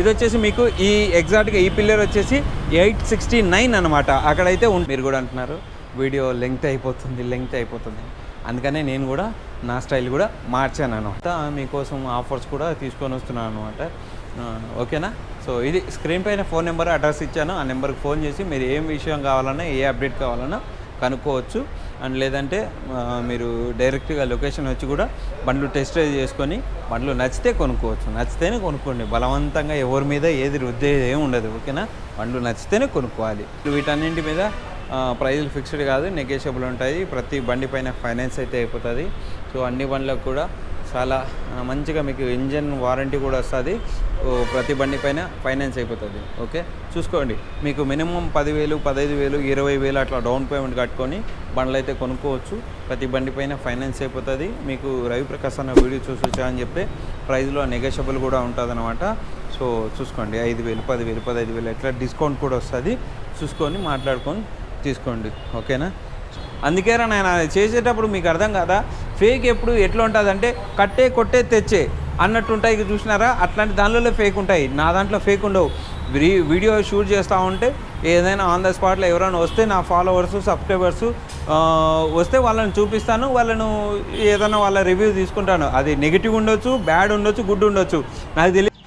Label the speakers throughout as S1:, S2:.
S1: ఇది వచ్చేసి మీకు ఈ ఎగ్జాక్ట్గా ఈ పిల్లర్ వచ్చేసి ఎయిట్ సిక్స్టీ నైన్ అనమాట అక్కడైతే ఉం- మీరు కూడా అంటున్నారు వీడియో లెంగ్త్ అయిపోతుంది లెంగ్త్ అయిపోతుంది. అందుకనే నేను కూడా నా స్టైల్ కూడా మార్చాను అనమాట మీకోసం ఆఫర్స్ కూడా తీసుకొని వస్తున్నాను అనమాట ఓకేనా? సో ఇది స్క్రీన్ పైన ఫోన్ నెంబర్ అడ్రస్ ఇచ్చాను. ఆ నెంబర్కి ఫోన్ చేసి మీరు ఏం విషయం కావాలన్నా ఏ అప్డేట్ కావాలన్నా కనుక్కోవచ్చు. అండ్ లేదంటే మీరు డైరెక్ట్గా లొకేషన్ వచ్చి కూడా బండ్లు టెస్ట్ డ్రైవ్ చేసుకొని బండ్లు నచ్చితే కొనుక్కోవచ్చు. నచ్చితేనే కొనుక్కోండి. బలవంతంగా ఎవరి మీద ఏది రుద్దేది ఏమి ఉండదు ఓకేనా? బండ్లు నచ్చితేనే కొనుక్కోవాలి. వీటన్నింటి మీద ప్రైజులు ఫిక్స్డ్ కాదు నెగోషియబుల్ ఉంటాయి. ప్రతి బండి పైన ఫైనాన్స్ అయితే అయిపోతుంది. సో అన్ని బండ్లకు కూడా చాలా మంచిగా మీకు ఇంజన్ వారంటీ కూడా వస్తుంది. ప్రతి బండి పైన ఫైనాన్స్ అయిపోతుంది. ఓకే? చూసుకోండి. మీకు మినిమం పదివేలు పదహైదు వేలు ఇరవై వేలు అట్లా డౌన్ పేమెంట్ కట్టుకొని బండ్లు అయితే కొనుక్కోవచ్చు. ప్రతి బండి పైన ఫైనాన్స్ అయిపోతుంది. మీకు రవి ప్రకాశ్ అన్న వీడియో చూసొచ్చా అని చెప్తే ప్రైస్లో నెగోషియబుల్ కూడా ఉంటుంది అనమాట సో చూసుకోండి. ఐదు వేలు పదివేలు పదహైదు వేలు ఎట్లా డిస్కౌంట్ కూడా వస్తుంది. చూసుకొని మాట్లాడుకొని తీసుకోండి. ఓకేనా? అందుకేరా నేను అది చేసేటప్పుడు మీకు అర్థం కాదా? ఫేక్ ఎప్పుడు ఎట్లా ఉంటుంది అంటే కట్టే కొట్టే తెచ్చే అన్నట్టు ఉంటాయి ఇక చూసినారా? అట్లాంటి దానిలో ఫేక్ ఉంటాయి. నా దాంట్లో ఫేక్ ఉండవు. వీ- వీడియో షూట్ చేస్తూ ఉంటే ఏదైనా ఆన్ ద స్పాట్లో ఎవరైనా వస్తే నా ఫాలోవర్స్ సబ్స్క్రైబర్స్ వస్తే వాళ్ళని చూపిస్తాను. వాళ్ళను ఏదైనా వాళ్ళ రివ్యూ తీసుకుంటాను. అది నెగిటివ్ ఉండొచ్చు బ్యాడ్ ఉండొచ్చు గుడ్ ఉండొచ్చు. నాకు తెలియదు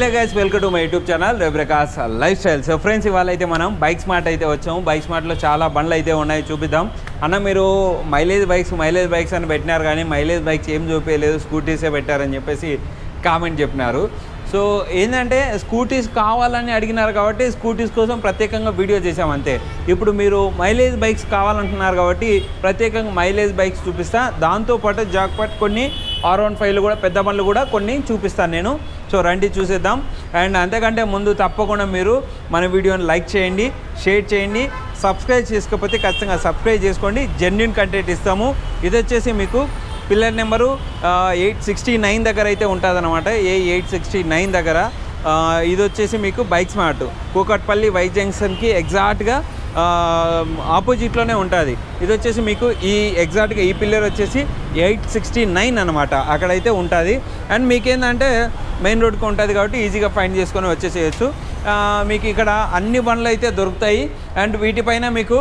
S1: hello guys welcome to my YouTube channel Raviprakash lifestyle so friends ఇవాళ అయితే మనం బైక్ స్మార్ట్ అయితే వచ్చాము. బైక్ స్మార్ట్లో చాలా బండ్లు అయితే ఉన్నాయి చూపిద్దాం. అన్న మీరు మైలేజ్ బైక్స్ మైలేజ్ బైక్స్ అని పెట్టినారు కానీ మైలేజ్ బైక్స్ ఏం చూపించలేదు స్కూటీసే పెట్టారని చెప్పేసి కామెంట్ చెప్పినారు. సో ఏంటంటే స్కూటీస్ కావాలని అడిగినారు కాబట్టి స్కూటీస్ కోసం ప్రత్యేకంగా వీడియో చేసాం అంతే. ఇప్పుడు మీరు మైలేజ్ బైక్స్ కావాలంటున్నారు కాబట్టి ప్రత్యేకంగా మైలేజ్ బైక్స్ చూపిస్తా. దాంతోపాటు జాక్పాట్ కొన్ని ఆర్ వన్ ఫైవ్లు కూడా పెద్ద బండ్లు కూడా కొన్ని చూపిస్తాను నేను. సో రండి చూసేద్దాం. అండ్ అంతకంటే ముందు తప్పకుండా మీరు మన వీడియోని లైక్ చేయండి షేర్ చేయండి సబ్స్క్రైబ్ చేసుకోకపోతే ఖచ్చితంగా సబ్స్క్రైబ్ చేసుకోండి. జెన్యున్ కంటెంట్ ఇస్తాము. ఇది వచ్చేసి మీకు pillar number eight sixty nine దగ్గర అయితే ఉంటుందన్నమాట. ఏ ఎయిట్ సిక్స్టీ నైన్ దగ్గర. ఇది వచ్చేసి మీకు బైక్ స్మార్ట్. కూకట్పల్లి వైట్ జంక్షన్కి ఎగ్జాక్ట్గా ఆపోజిట్లోనే ఉంటుంది. ఇది వచ్చేసి మీకు ఈ ఎగ్జాక్ట్గా ఈ పిల్లర్ వచ్చేసి ఎయిట్ సిక్స్టీ నైన్ అనమాట అక్కడైతే ఉంటుంది. అండ్ మీకేందంటే మెయిన్ రోడ్కి ఉంటుంది కాబట్టి ఈజీగా ఫైండ్ చేసుకొని వచ్చేసేయచ్చు. మీకు ఇక్కడ అన్ని బండ్లు అయితే దొరుకుతాయి. అండ్ వీటిపైన మీకు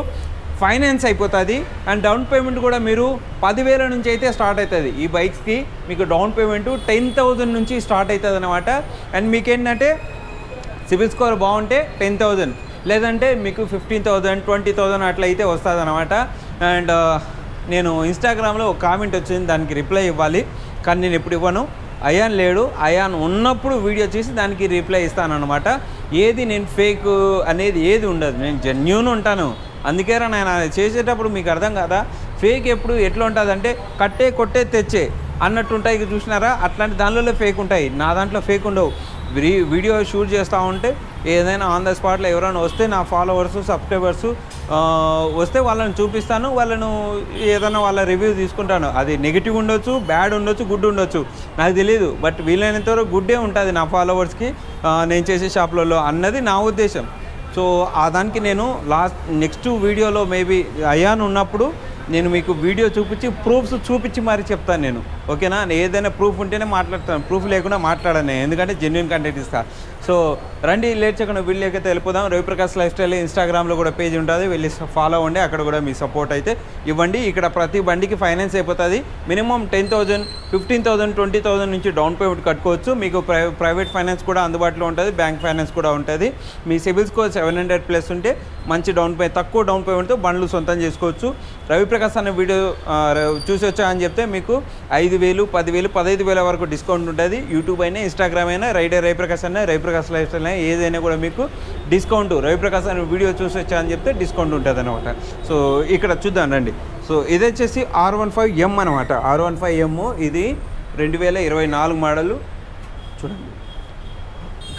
S1: ఫైనాన్స్ అయిపోతుంది. అండ్ డౌన్ పేమెంట్ కూడా మీరు పదివేల నుంచి అయితే స్టార్ట్ అవుతుంది. ఈ బైక్స్కి మీకు డౌన్ పేమెంట్ టెన్ థౌజండ్ నుంచి స్టార్ట్ అవుతుంది అనమాట అండ్ మీకేంటంటే సిబిల్ స్కోర్ బాగుంటే టెన్ థౌజండ్ లేదంటే మీకు ఫిఫ్టీన్ థౌజండ్ ట్వంటీ థౌజండ్ అట్లా అయితే వస్తుంది అనమాట అండ్ uh, నేను ఇన్స్టాగ్రామ్లో ఒక కామెంట్ వచ్చింది దానికి రిప్లై ఇవ్వాలి. కానీ నేను ఎప్పుడు ఇవ్వను. అయాన్ లేడు. అయాన్ ఉన్నప్పుడు వీడియో చేసి దానికి రిప్లై ఇస్తానమాట ఏది నేను ఫేక్ అనేది ఏది ఉండదు. నేను జెన్యున్ ఉంటాను. అందుకేరా నేను అది చేసేటప్పుడు మీకు అర్థం కదా? ఫేక్ ఎప్పుడు ఎట్లా ఉంటుంది అంటే కట్టే కొట్టే తెచ్చే అన్నట్టు ఉంటాయి ఇక చూసినారా? అట్లాంటి దానిలో ఫేక్ ఉంటాయి. నా దాంట్లో ఫేక్ ఉండవు. వీడియో షూట్ చేస్తూ ఉంటే ఏదైనా ఆన్ ద స్పాట్లో ఎవరైనా వస్తే నా ఫాలోవర్స్ సబ్స్క్రైబర్స్ వస్తే వాళ్ళని చూపిస్తాను వాళ్ళను ఏదైనా వాళ్ళ రివ్యూ తీసుకుంటాను. అది నెగిటివ్ ఉండొచ్చు బ్యాడ్ ఉండొచ్చు గుడ్ ఉండొచ్చు. నాకు తెలియదు బట్ వీలైనంత వరకు గుడ్డే ఉంటుంది నా ఫాలోవర్స్కి నేను చేసే షాప్లలో అన్నది నా ఉద్దేశం. సో ఆ దానికి నేను లాస్ట్ నెక్స్ట్ వీడియోలో మేబీ అయాన్ ఉన్నప్పుడు నేను మీకు వీడియో చూపించి ప్రూఫ్స్ చూపించి మరి చెప్తాను నేను. ఓకేనా? నేను ఏదైనా ప్రూఫ్ ఉంటేనే మాట్లాడతాను. ప్రూఫ్ లేకుండా మాట్లాడను ఎందుకంటే జెన్యున్ కంటెంట్ ఇస్తాను సో రండి లేట్ చేయకుండా వీళ్ళకి అయితే వెళ్ళిపోదాం. రవిప్రకాష్ లైఫ్ స్టైల్ ఇన్స్టాగ్రామ్లో కూడా పేజ్ ఉంటుంది. వెళ్ళి ఫాలో అవ్వండి అక్కడ కూడా మీ సపోర్ట్ అయితే ఇవ్వండి. ఇక్కడ ప్రతి బండికి ఫైనాన్స్ అయిపోతుంది. Minimum ten thousand fifteen thousand twenty thousand నుంచి డౌన్ పేమెంట్ కట్టుకోవచ్చు. మీకు ప్రై ప్రైవేట్ ఫైనాన్స్ కూడా అందుబాటులో ఉంటుంది బ్యాంక్ ఫైనాన్స్ కూడా ఉంటుంది. మీ CIBIL score seven hundred plus ఉంటే మంచి డౌన్ పే తక్కువ డౌన్ పేమెంట్తో బండ్లు సొంతం చేసుకోవచ్చు. రవిప్రకాష్ అనే వీడియో చూసి వచ్చా అని చెప్తే మీకు ఐదు వేలు పదివేలు పదహైదు వేల వరకు డిస్కౌంట్ ఉంటుంది. యూట్యూబ్ అయినా ఇన్స్టాగ్రామ్ అయినా రైడర్ రవిప్రకాష్ అయినా రవిప్రకాష్ లైఫ్ స్టైల్ ఏదైనా కూడా మీకు డిస్కౌంట్ రవిప్రకాష్ అనే వీడియో చూసి వచ్చా అని చెప్తే డిస్కౌంట్ ఉంటుంది అనమాట సో ఇక్కడ చూద్దాం రండి. సో ఇది వచ్చేసి ఆర్ వన్ ఫైవ్ ఎం అనమాట ఆర్ వన్ ఫైవ్ ఎమ్ ఇది రెండు వేల ఇరవై నాలుగు మోడలు చూడండి.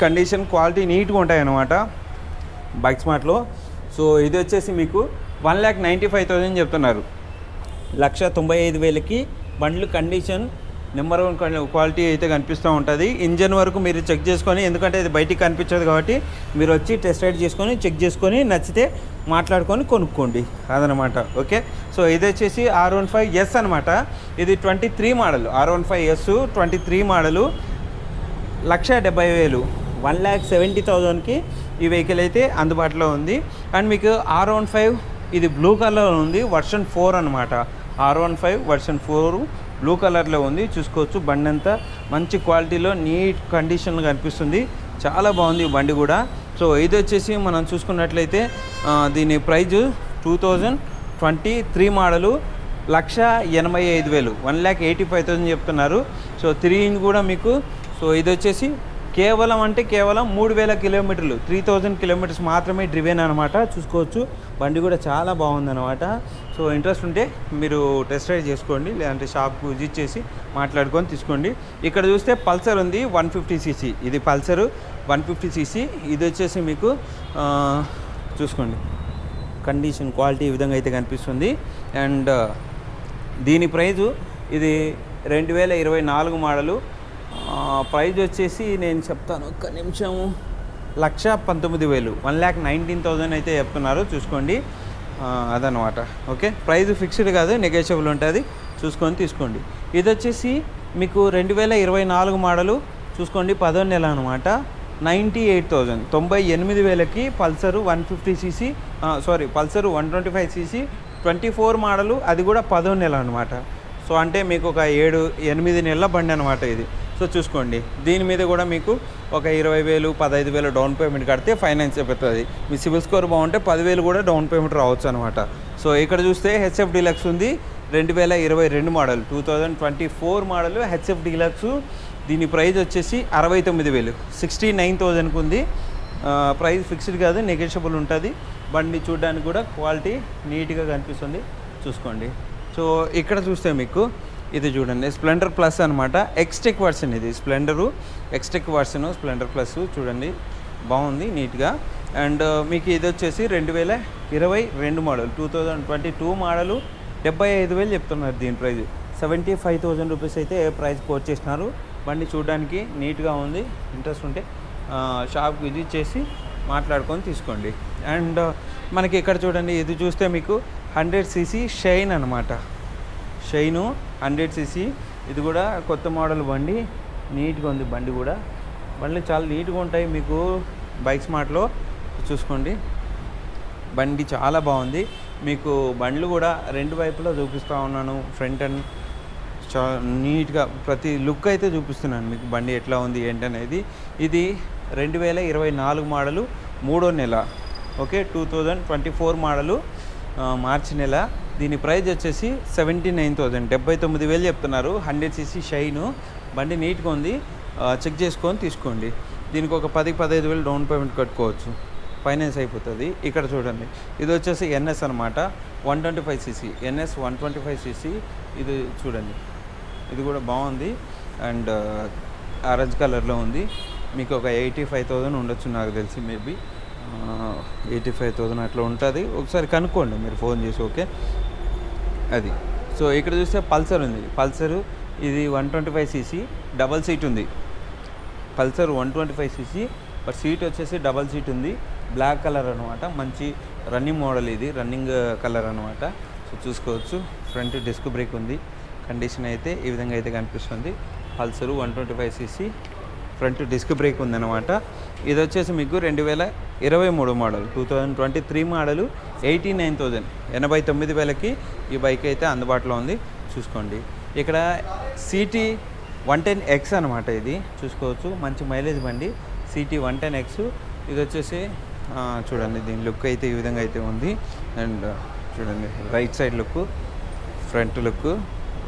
S1: కండిషన్ క్వాలిటీ నీట్గా ఉంటాయి అన్నమాట బైక్ స్మార్ట్లో సో ఇది వచ్చేసి మీకు one lakh ninety five thousand చెప్తున్నారు. లక్ష తొంభై ఐదు వేలకి బండ్లు కండిషన్ నెంబర్ వన్ క్వాలిటీ అయితే కనిపిస్తూ ఉంటుంది. ఇంజన్ వరకు మీరు చెక్ చేసుకొని ఎందుకంటే ఇది బయటికి కనిపించదు కాబట్టి మీరు వచ్చి టెస్ట్ రైడ్ చేసుకొని చెక్ చేసుకొని నచ్చితే మాట్లాడుకొని కొనుక్కోండి. అదనమాట. ఓకే? సో ఇది వచ్చేసి ఆర్ వన్ ఫైవ్ ఎస్ అనమాట. ఇది twenty three model. R one five S twenty three model. లక్ష డెబ్బై వేలు. వన్ ల్యాక్ సెవెంటీ థౌజండ్కి ఈ వెహికల్ అయితే అందుబాటులో ఉంది. అండ్ మీకు ఆర్ వన్ ఫైవ్ ఇది బ్లూ కలర్ ఉంది. వర్షన్ ఫోర్ అనమాట. R one five version four. Blue కలర్లో ఉంది. చూసుకోవచ్చు బండి అంతా మంచి క్వాలిటీలో నీట్ కండిషన్లో కనిపిస్తుంది. చాలా బాగుంది ఈ బండి కూడా. సో ఇది వచ్చేసి మనం చూసుకున్నట్లయితే దీని price two thousand twenty three model లక్ష ఎనభై ఐదు వేలు. One lakh eighty five thousand చెప్తున్నారు. సో త్రీ ఇంచ్ కూడా మీకు సో ఇది వచ్చేసి కేవలం అంటే కేవలం మూడు వేల కిలోమీటర్లు త్రీ థౌజండ్ కిలోమీటర్స్ మాత్రమే డ్రివెన్ అనమాట చూసుకోవచ్చు. బండి కూడా చాలా బాగుందన్నమాట. సో ఇంట్రెస్ట్ ఉంటే మీరు టెస్ట్ రైడ్ చేసుకోండి లేదంటే షాప్కి విజిట్ చేసి మాట్లాడుకొని తీసుకోండి. ఇక్కడ చూస్తే పల్సర్ ఉంది వన్ ఫిఫ్టీ సీసీ. ఇది పల్సరు వన్ ఫిఫ్టీ సీసీ. ఇది వచ్చేసి మీకు చూసుకోండి. కండిషన్ క్వాలిటీ ఈ విధంగా అయితే కనిపిస్తుంది. అండ్ దీని ప్రైజు ఇది రెండు వేల ఇరవై నాలుగు మోడలు. ప్రైజ్ వచ్చేసి నేను చెప్తాను. ఒక్క నిమిషం. లక్ష పంతొమ్మిది వేలు. వన్ ల్యాక్ నైన్టీన్ థౌజండ్ అయితే చెప్తున్నారు. చూసుకోండి. అదనమాట ఓకే? ప్రైజ్ ఫిక్స్డ్ కాదు నెగోషియబుల్ ఉంటుంది. చూసుకొని తీసుకోండి. ఇది వచ్చేసి మీకు రెండు వేల ఇరవై నాలుగు మోడలు. చూసుకోండి పదో నెల అనమాట నైంటీ ఎయిట్ థౌజండ్ తొంభై ఎనిమిది వేలకి Pulsar one fifty CC sorry Pulsar one twenty five CC twenty four model. అది కూడా పదో నెల అనమాట సో అంటే మీకు ఒక ఏడు ఎనిమిది నెలల బండి అనమాట ఇది. సో చూసుకోండి. దీని మీద కూడా మీకు ఒక ఇరవై వేలు పదహైదు వేలు డౌన్ పేమెంట్ కడితే ఫైనాన్స్ అయిపోతుంది. మీ సిబిల్ స్కోర్ బాగుంటే పదివేలు కూడా డౌన్ పేమెంట్ రావచ్చు అనమాట సో ఇక్కడ చూస్తే హెచ్ఎఫ్ డీలక్స్ ఉంది. రెండు వేల ఇరవై రెండు model two thousand twenty four model HF deluxe. దీని ప్రైస్ వచ్చేసి అరవై తొమ్మిది వేలు సిక్స్టీ నైన్ థౌజండ్కి ఉంది. ప్రైస్ ఫిక్స్డ్ కాదు నెగోషియబుల్ ఉంటుంది. బండి చూడడానికి కూడా క్వాలిటీ నీట్గా కనిపిస్తుంది. చూసుకోండి. సో ఇక్కడ చూస్తే మీకు ఇది చూడండి. స్ప్లెండర్ ప్లస్ అనమాట ఎక్స్టెక్ వర్షన్ ఇది. Splendor Xtec version Splendor plus చూడండి. బాగుంది నీట్గా అండ్ uh, మీకు ఇది వచ్చేసి రెండు వేల ఇరవై రెండు model two thousand twenty two model డెబ్బై ఐదు వేలు చెప్తున్నారు దీని price. Seventy five thousand rupees అయితే ప్రైస్ కోట్ చేసినారు. బండి చూడడానికి నీట్గా ఉంది. ఇంట్రెస్ట్ ఉంటే షాప్కి విజిట్ చేసి మాట్లాడుకొని తీసుకోండి. అండ్ uh, మనకి ఇక్కడ చూడండి ఇది చూస్తే మీకు హండ్రెడ్ సీసీ షైన్ అనమాట షైను హండ్రెడ్ సీసీ. ఇది కూడా కొత్త మోడల్ బండి. నీట్గా ఉంది బండి కూడా. బండ్లు చాలా నీట్గా ఉంటాయి మీకు బైక్ స్మార్ట్లో. చూసుకోండి. బండి చాలా బాగుంది. మీకు బండ్లు కూడా రెండు వైపులా చూపిస్తూ ఉన్నాను. ఫ్రంట్ అండ్ చా నీట్గా ప్రతి లుక్ అయితే చూపిస్తున్నాను మీకు బండి ఎట్లా ఉంది ఏంటనేది ఇది రెండు వేల ఇరవై నాలుగు మోడలు మూడో నెల. Okay two thousand twenty four model మార్చి నెల. దీని ప్రైజ్ వచ్చేసి సెవెంటీ నైన్ థౌజండ్ డెబ్బై తొమ్మిది వేలు చెప్తున్నారు. Hundred CC Shine. బండి నీట్గా ఉంది. చెక్ చేసుకొని తీసుకోండి. దీనికి ఒక పది పదహైదు వేలు డౌన్ పేమెంట్ కట్టుకోవచ్చు. ఫైనాన్స్ అయిపోతుంది. ఇక్కడ చూడండి. ఇది వచ్చేసి ఎన్ఎస్ అనమాట one twenty five CC. NS one twenty five CC. ఇది చూడండి. ఇది కూడా బాగుంది. అండ్ ఆరెంజ్ కలర్లో ఉంది. మీకు ఒక ఎయిటీ ఫైవ్ థౌజండ్ ఉండొచ్చు నాకు తెలిసి మేబీ. ఎయిటీ ఫైవ్ థౌజండ్ అట్లా ఉంటుంది. ఒకసారి కనుక్కోండి. మీరు ఫోన్ చేసి ఓకే? అది. సో ఇక్కడ చూస్తే పల్సర్ ఉంది. పల్సర్ ఇది one twenty five CC double seat ఉంది. Pulsar one twenty five CC but seat వచ్చేసి డబల్ సీట్ ఉంది. బ్లాక్ కలర్ అనమాట మంచి రన్నింగ్ మోడల్ ఇది రన్నింగ్ కలర్ అనమాట సో చూసుకోవచ్చు. ఫ్రంట్ డిస్క్ బ్రేక్ ఉంది. కండిషన్ అయితే ఈ విధంగా అయితే కనిపిస్తుంది. Pulsar one twenty five CC front disc brake ఉందన్నమాట. ఇది వచ్చేసి మీకు రెండు వేల ఇరవై మూడు model two thousand twenty three model eighty nine thousand ఎనభై తొమ్మిది వేలకి ఈ బైక్ అయితే అందుబాటులో ఉంది. చూసుకోండి. ఇక్కడ సిటీ వన్ టెన్ ఎక్స్ అనమాట ఇది. చూసుకోవచ్చు. మంచి మైలేజ్ బండి. CT one ten X. ఇది వచ్చేసి చూడండి. దీని లుక్ అయితే ఈ విధంగా అయితే ఉంది. అండ్ చూడండి. Right side look front look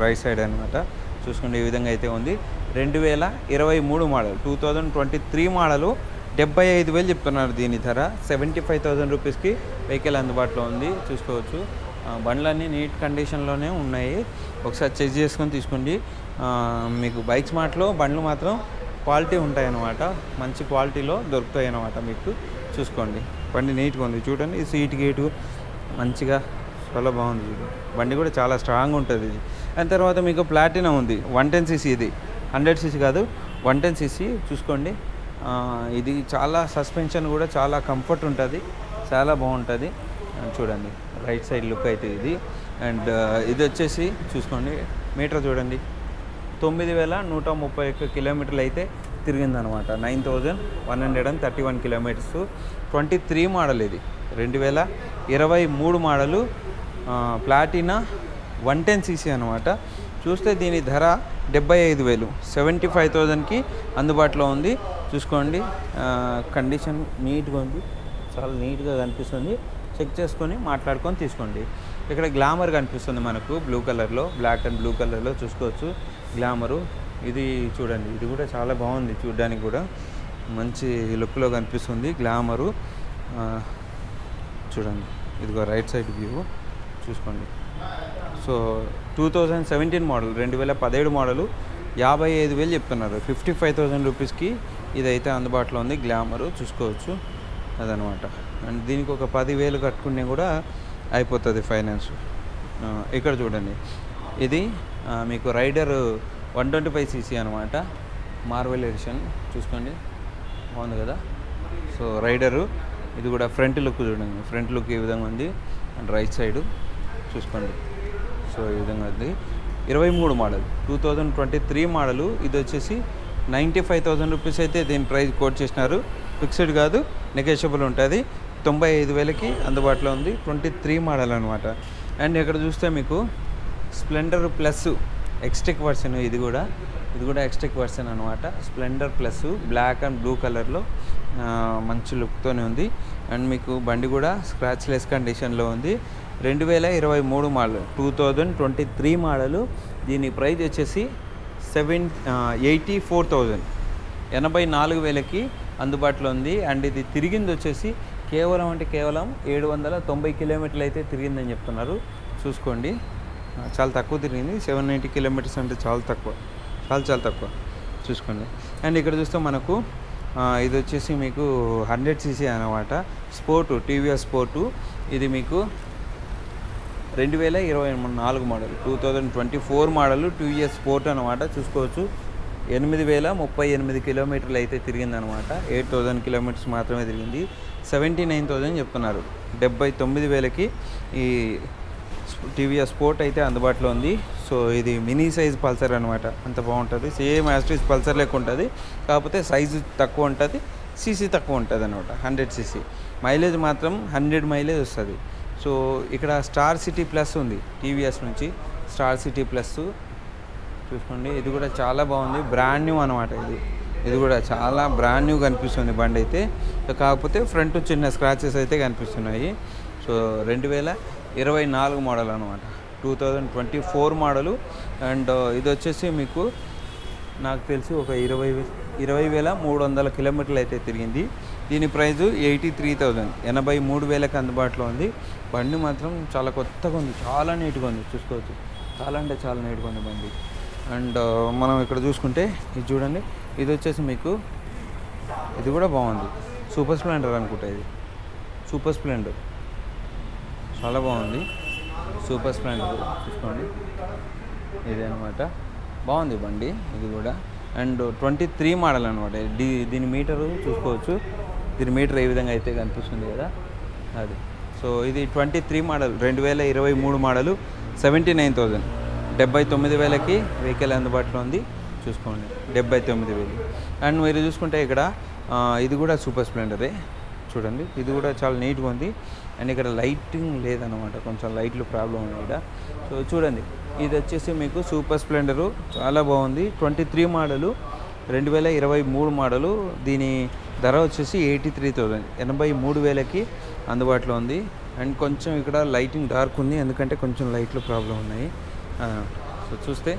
S1: right side అనమాట చూసుకోండి. ఈ విధంగా అయితే ఉంది. రెండు వేల ఇరవై మూడు model. Two thousand twenty three model డెబ్బై ఐదు వేలు చెప్తున్నారు దీని ధర. సెవెంటీ ఫైవ్ థౌజండ్ రూపీస్కి వెహికల్ అందుబాటులో ఉంది. చూసుకోవచ్చు. బండ్లన్నీ నీట్ కండిషన్లోనే ఉన్నాయి. ఒకసారి చెక్ చేసుకొని తీసుకోండి. మీకు బైక్ స్మార్ట్లో బండ్లు మాత్రం క్వాలిటీ ఉంటాయన్నమాట. మంచి క్వాలిటీలో దొరుకుతాయి అన్నమాట మీకు. చూసుకోండి. బండి నీట్గా ఉంది. చూడండి ఈ సీట్ గేటు మంచిగా చాలా బాగుంది ఇది బండి కూడా చాలా స్ట్రాంగ్ ఉంటుంది. ఇది దాని తర్వాత మీకు ప్లాటినా ఉంది. వన్ టెన్ సీసీ ఇది. హండ్రెడ్ సీసీ కాదు వన్ టెన్ సీసీ చూసుకోండి. ఇది చాలా సస్పెన్షన్ కూడా చాలా కంఫర్ట్ ఉంటుంది చాలా బాగుంటుంది. చూడండి రైట్ సైడ్ లుక్ అయితే ఇది. అండ్ ఇది వచ్చేసి చూసుకోండి మీటర్ చూడండి. తొమ్మిది వేల నూట ముప్పై ఒక్క కిలోమీటర్లు అయితే తిరిగిందనమాట. Nine thousand one hundred and thirty one kilometres. Twenty three model ఇది. రెండు వేల ఇరవై మూడు model Platina one ten CC అనమాట. చూస్తే దీని ధర డెబ్బై ఐదు వేలు. సెవెంటీ ఫైవ్ థౌజండ్కి అందుబాటులో ఉంది. చూసుకోండి. కండిషన్ నీట్గా ఉంది. చాలా నీట్గా కనిపిస్తుంది. చెక్ చేసుకొని మాట్లాడుకొని తీసుకోండి. ఇక్కడ గ్లామర్ కనిపిస్తుంది మనకు. బ్లూ కలర్లో బ్లాక్ అండ్ బ్లూ కలర్లో చూసుకోవచ్చు. గ్లామరు. ఇది చూడండి. ఇది కూడా చాలా బాగుంది చూడడానికి కూడా. మంచి లుక్లో కనిపిస్తుంది గ్లామరు. చూడండి. ఇదిగో రైట్ సైడ్ వ్యూ. చూసుకోండి. So two thousand seventeen model రెండు వేల పదిహేడు మోడలు యాభై ఐదు వేలు చెప్తున్నారు. ఫిఫ్టీ ఫైవ్ థౌజండ్ రూపీస్కి ఇదైతే అందుబాటులో ఉంది గ్లామరు చూసుకోవచ్చు అదనమాట. అండ్ దీనికి ఒక పదివేలు కట్టుకునే కూడా అయిపోతుంది ఫైనాన్స్. ఇక్కడ చూడండి. ఇది మీకు Raider one twenty five CC అనమాట. మార్వెల్ ఎడిషన్ చూసుకోండి. బాగుంది కదా? సో రైడరు ఇది కూడా ఫ్రంట్ లుక్ చూడండి. ఫ్రంట్ లుక్ ఈ విధంగా ఉంది? And right side. చూసుకోండి. సో ఈ విధంగా ఉంది. ఇరవై మూడు model. Two thousand twenty three model. ఇది వచ్చేసి నైంటీ ఫైవ్ థౌజండ్ రూపీస్ అయితే దీని ప్రైస్ కోట్ చేసినారు. ఫిక్స్డ్ కాదు నెగోషియబుల్ ఉంటుంది. తొంభై ఐదు వేలకి అందుబాటులో ఉంది. ట్వంటీ త్రీ మోడల్ అనమాట అండ్ ఇక్కడ చూస్తే మీకు స్ప్లెండర్ ప్లస్ ఎక్స్టెక్ వర్షన్ ఇది కూడా. ఇది కూడా ఎక్స్టెక్ వర్షన్ అనమాట Splendor plus black and blue కలర్లో మంచి లుక్తోనే ఉంది. అండ్ మీకు బండి కూడా స్క్రాచ్ లెస్ కండిషన్లో ఉంది. రెండు వేల ఇరవై మూడు model two thousand twenty three model. దీని ప్రైస్ వచ్చేసి సెవెన్ ఎయిటీ ఫోర్ థౌజండ్. ఎనభై నాలుగు వేలకి అందుబాటులో ఉంది. అండ్ ఇది తిరిగింది వచ్చేసి కేవలం అంటే కేవలం ఏడు వందల తొంభై కిలోమీటర్లు అయితే తిరిగిందని చెప్తున్నారు. చూసుకోండి. చాలా తక్కువ తిరిగింది. సెవెన్ నైంటీ కిలోమీటర్స్ అంటే చాలా తక్కువ. చాలా చాలా తక్కువ. చూసుకోండి. అండ్ ఇక్కడ చూస్తే మనకు ఇది వచ్చేసి మీకు హండ్రెడ్ సీసీ అనమాట స్పోర్టు టీవీఎస్ స్పోర్టు. ఇది మీకు రెండు వేల ఇరవై నాలుగు model two thousand twenty four model two years sport అనమాట చూసుకోవచ్చు. ఎనిమిది వేల ముప్పై ఎనిమిది కిలోమీటర్లు అయితే తిరిగిందనమాట ఎయిట్ థౌజండ్ కిలోమీటర్స్ మాత్రమే తిరిగింది. సెవెంటీ నైన్ థౌజండ్ చెప్తున్నారు. డెబ్బై తొమ్మిది వేలకి ఈ టీవీఎస్ స్పోర్ట్ అయితే అందుబాటులో ఉంది. సో ఇది మినీ సైజ్ పల్సర్ అనమాట అంత బాగుంటుంది. సేమ్ యాస్ట్రీస్ పల్సర్ లెక్క ఉంటుంది. కాకపోతే సైజు తక్కువ ఉంటుంది. సీసీ తక్కువ ఉంటుంది అనమాట హండ్రెడ్ సీసీ. మైలేజ్ మాత్రం హండ్రెడ్ మైలేజ్ వస్తుంది. సో ఇక్కడ స్టార్ సిటీ ప్లస్ ఉంది టీవీఎస్ నుంచి. స్టార్ సిటీ ప్లస్ చూసుకోండి. ఇది కూడా చాలా బాగుంది. బ్రాండ్ న్యూ అనమాట ఇది. ఇది కూడా చాలా బ్రాండ్ న్యూ కనిపిస్తుంది బండి అయితే. కాకపోతే ఫ్రంట్ చిన్న స్క్రాచెస్ అయితే కనిపిస్తున్నాయి. సో రెండు వేల ఇరవై నాలుగు మోడల్ అనమాట two thousand twenty four model. And ఇది వచ్చేసి మీకు నాకు తెలిసి ఒక ఇరవై ఇరవై వేల మూడు వందల కిలోమీటర్లు అయితే తిరిగింది. దీని ప్రైజు ఎయిటీ త్రీ థౌజండ్. ఎనభై మూడు వేలకు అందుబాటులో ఉంది. బండి మాత్రం చాలా కొత్తగా ఉంది. చాలా నీట్గా ఉంది. చూసుకోవచ్చు. చాలా అంటే చాలా నీట్గా ఉంది బండి. అండ్ మనం ఇక్కడ చూసుకుంటే ఇది చూడండి. ఇది వచ్చేసి మీకు ఇది కూడా బాగుంది. సూపర్ స్ప్లెండర్ అనుకుంటా ఇది. Super Splendor. చాలా బాగుంది. సూపర్ స్ప్లెండర్ చూసుకోండి. ఇది అనమాట బాగుంది బండి ఇది కూడా. అండ్ ట్వంటీ త్రీ మోడల్ అనమాట దీని మీటరు చూసుకోవచ్చు. దీని మీటర్ ఏ విధంగా అయితే కనిపిస్తుంది కదా. అది. సో ఇది ట్వంటీ త్రీ మోడల్ రెండు వేల ఇరవై మూడు మోడలు సెవెంటీ నైన్ థౌజండ్ డెబ్బై తొమ్మిది వేలకి వెహికల్ అందుబాటులో ఉంది. చూసుకోండి డెబ్బై తొమ్మిది వేలు. అండ్ మీరు చూసుకుంటే ఇక్కడ ఇది కూడా సూపర్ స్ప్లెండరే. చూడండి ఇది కూడా చాలా నీట్గా ఉంది. అండ్ ఇక్కడ లైటింగ్ లేదనమాట కొంచెం లైట్లు ప్రాబ్లం ఉంది ఇక్కడ. సో చూడండి ఇది వచ్చేసి మీకు సూపర్ స్ప్లెండరు చాలా బాగుంది. ట్వంటీ త్రీ మోడలు రెండు వేల ఇరవై మూడు మోడలు. దీని ధర వచ్చేసి ఎయిటీ త్రీ థౌజండ్ ఎనభై మూడు వేలకి అందుబాటులో ఉంది. అండ్ కొంచెం ఇక్కడ లైటింగ్ డార్క్ ఉంది. ఎందుకంటే కొంచెం లైట్లు ప్రాబ్లం ఉన్నాయి. సో చూస్తే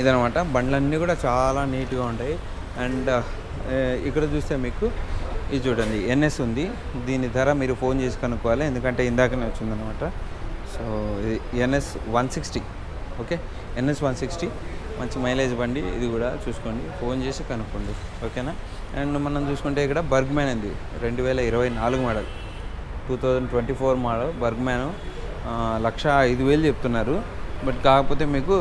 S1: ఇదనమాట బండ్లన్నీ కూడా చాలా నీట్గా ఉంటాయి. అండ్ ఇక్కడ చూస్తే మీకు ఇది చూడండి. ఎన్ఎస్ ఉంది. దీని ధర మీరు ఫోన్ చేసి కనుక్కోవాలి. ఎందుకంటే ఇందాకనే వచ్చిందనమాట సో ఇది NS one sixty. Okay? NS one sixty. మంచి మైలేజ్ బండి. ఇది కూడా చూసుకోండి. ఫోన్ చేసి కనుక్కోండి. ఓకేనా? అండ్ మనం చూసుకుంటే ఇక్కడ బర్గ్మ్యాన్ ఉంది. రెండు వేల ఇరవై నాలుగు model. Two thousand twenty four model Burgman lakh ఐదు వేలు చెప్తున్నారు. బట్ కాకపోతే మీకు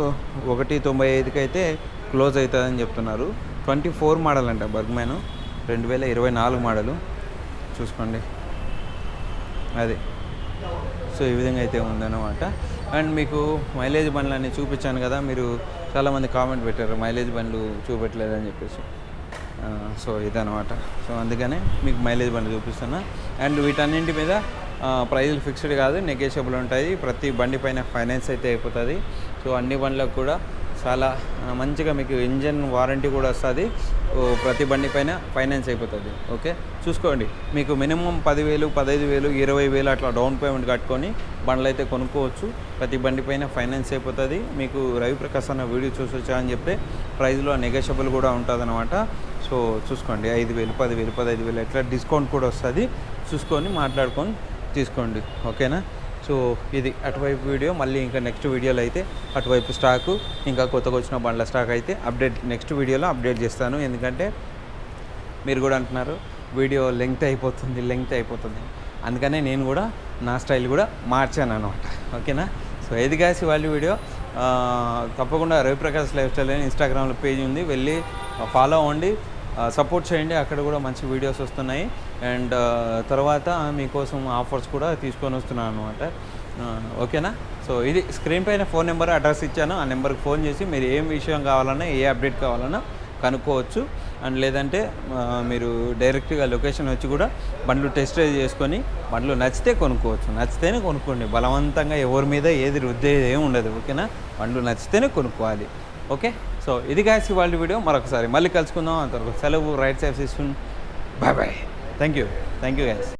S1: ఒకటి తొంభై ఐదుకి అయితే క్లోజ్ అవుతుందని చెప్తున్నారు. ట్వంటీ ఫోర్ మోడల్ అంట బర్గ్మ్యాన్ రెండు వేల ఇరవై నాలుగు మోడలు. చూసుకోండి. అది. సో ఈ విధంగా అయితే ఉందన్నమాట. అండ్ మీకు మైలేజ్ బండ్లు అన్ని చూపించాను కదా మీరు చాలామంది కామెంట్ పెట్టారు మైలేజ్ బండ్లు చూపెట్టలేదని చెప్పేసి. సో ఇదనమాట సో అందుకనే మీకు మైలేజ్ బండి చూపిస్తున్నా. అండ్ వీటన్నింటి మీద ప్రైజులు ఫిక్స్డ్ కాదు నెగోషియబుల్ ఉంటాయి. ప్రతి బండి పైన ఫైనాన్స్ అయితే అయిపోతుంది. సో అన్ని బండ్లకు కూడా చాలా మంచిగా మీకు ఇంజన్ వారంటీ కూడా వస్తుంది. ప్రతి బండి పైన ఫైనాన్స్ అయిపోతుంది. ఓకే? చూసుకోండి. మీకు మినిమం పదివేలు పదహైదు వేలు ఇరవై వేలు అట్లా డౌన్ పేమెంట్ కట్టుకొని బండ్లు అయితే కొనుక్కోవచ్చు. ప్రతి బండి పైన ఫైనాన్స్ అయిపోతుంది. మీకు రవి ప్రకాశ్ అన్న వీడియో చూసొచ్చా అని చెప్తే ప్రైజ్లో నెగోషియబుల్ కూడా ఉంటుంది సో చూసుకోండి ఐదు వేలు పదివేలు పదహైదు వేలు ఎట్లా డిస్కౌంట్ కూడా వస్తుంది. చూసుకొని మాట్లాడుకొని తీసుకోండి ఓకేనా? సో ఇది అటువైపు వీడియో మళ్ళీ ఇంకా నెక్స్ట్ వీడియోలో అయితే అటువైపు స్టాకు ఇంకా కొత్తగా వచ్చిన బండ్ల స్టాక్ అయితే అప్డేట్ నెక్స్ట్ వీడియోలో అప్డేట్ చేస్తాను. ఎందుకంటే మీరు కూడా అంటున్నారు వీడియో లెంగ్త్ అయిపోతుంది లెంగ్త్ అయిపోతుంది. అందుకనే నేను కూడా నా స్టైల్ కూడా మార్చాను అనమాట ఓకేనా? సో ఏది కాసి వాళ్ళ వీడియో? తప్పకుండా రవిప్రకాష్ లైఫ్ స్టైల్ అని ఇన్స్టాగ్రామ్లో పేజ్ ఉంది వెళ్ళి ఫాలో అవ్వండి. సపోర్ట్ చేయండి. అక్కడ కూడా మంచి వీడియోస్ వస్తున్నాయి. అండ్ తర్వాత మీకోసం ఆఫర్స్ కూడా తీసుకొని వస్తున్నాను అనమాట ఓకేనా? సో ఇది స్క్రీన్ పైన ఫోన్ నెంబర్ అడ్రస్ ఇచ్చాను. ఆ నెంబర్కి ఫోన్ చేసి మీరు ఏం విషయం కావాలన్నా ఏ అప్డేట్ కావాలన్నా కనుక్కోవచ్చు. అండ్ లేదంటే మీరు డైరెక్ట్గా లొకేషన్ వచ్చి కూడా బండ్లు టెస్ట్ డ్రైవ్ చేసుకొని బండ్లు నచ్చితే కొనుక్కోవచ్చు. నచ్చితేనే కొనుక్కోండి. బలవంతంగా ఎవరి మీద ఏది రుద్దేది ఏమి ఉండదు. ఓకేనా? బండ్లు నచ్చితేనే కొనుక్కోవాలి. ఓకే? సో ఇది కాసి వాళ్ళ వీడియో మరొకసారి మళ్ళీ కలుసుకుందాం. అంతవరకు సెలవు. Right side system bye bye thank you thank you guys